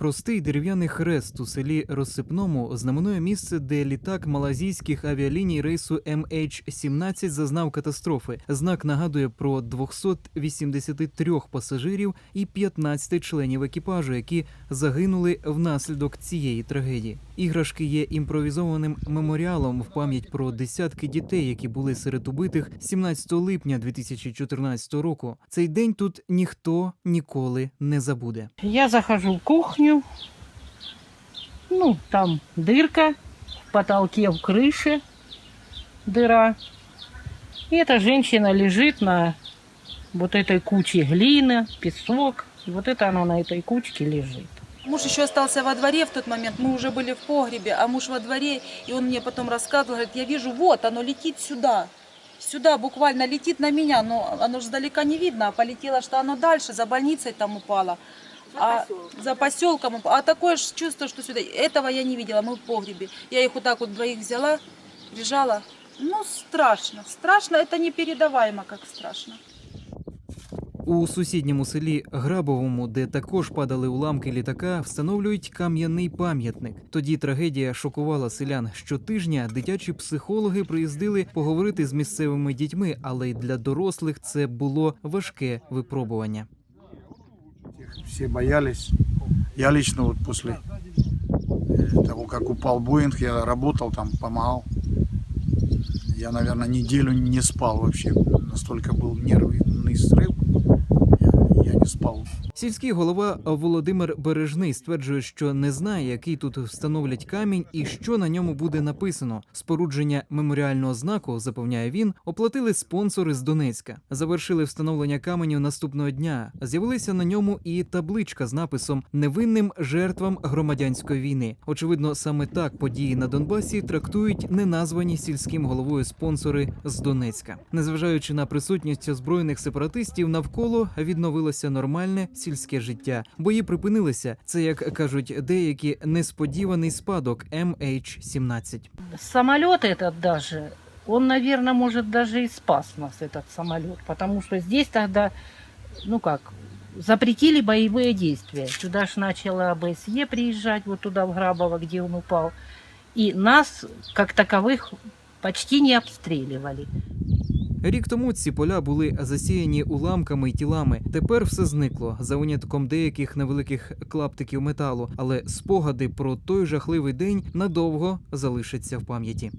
Простий дерев'яний хрест у селі Розсипному знаменує місце, де літак малазійських авіаліній рейсу MH17 зазнав катастрофи. Знак нагадує про 283 пасажирів і 15 членів екіпажу, які загинули внаслідок цієї трагедії. Іграшки є імпровізованим меморіалом в пам'ять про десятки дітей, які були серед убитих 17 липня 2014 року. Цей день тут ніхто ніколи не забуде. Я захожу в кухню, ну, там дырка, в потолке, в крыше дыра. И эта женщина лежит на вот этой куче глины, песок. И вот это она на этой кучке лежит. Муж еще остался во дворе в тот момент, мы уже были в погребе, а муж во дворе, и он мне потом рассказывал, говорит, я вижу, вот оно летит сюда, сюда буквально летит на меня, но оно же сдалека не видно, а полетело, что оно дальше, за больницей там упало. а за поселком, уп- а такое ж чувство, что сюда, этого я не видела, мы в погребе. Я их вот так вот двоих взяла, прижала. Ну, страшно, страшно, это непередаваемо, как страшно. У сусідньому селі Грабовому, де також падали уламки літака, встановлюють кам'яний пам'ятник. Тоді трагедія шокувала селян. Щотижня дитячі психологи приїздили поговорити з місцевими дітьми, але й для дорослих це було важке випробування. Все боялись. Я лично вот после э, того, как упал Боинг, я работал там, помогал. Я, наверное, неделю не спал вообще. Настолько был нервный срыв. Сільський голова Володимир Бережний стверджує, що не знає, який тут встановлять камінь і що на ньому буде написано. Спорудження меморіального знаку, запевняє він, оплатили спонсори з Донецька. Завершили встановлення каменю наступного дня. З'явилася на ньому і табличка з написом Невинним жертвам громадянської війни. Очевидно, саме так події на Донбасі трактують неназвані сільським головою спонсори з Донецька. Незважаючи на присутність озброєних сепаратистів, навколо відновилося нормальне сільське життя. Бої припинилися. Це, як кажуть деякі, несподіваний спадок MH17. Самолет этот даже, он, наверное, может даже и спас нас, этот самолет. Потому что здесь тогда, ну как, запретили боевые действия. Сюда ж начала ОБСЕ приезжать, вот туда, в Грабово, где он упал. И нас, как таковых, почти не обстреливали. Рік тому ці поля були засіяні уламками й тілами. Тепер все зникло за винятком деяких невеликих клаптиків металу, але спогади про той жахливий день надовго залишаться в пам'яті.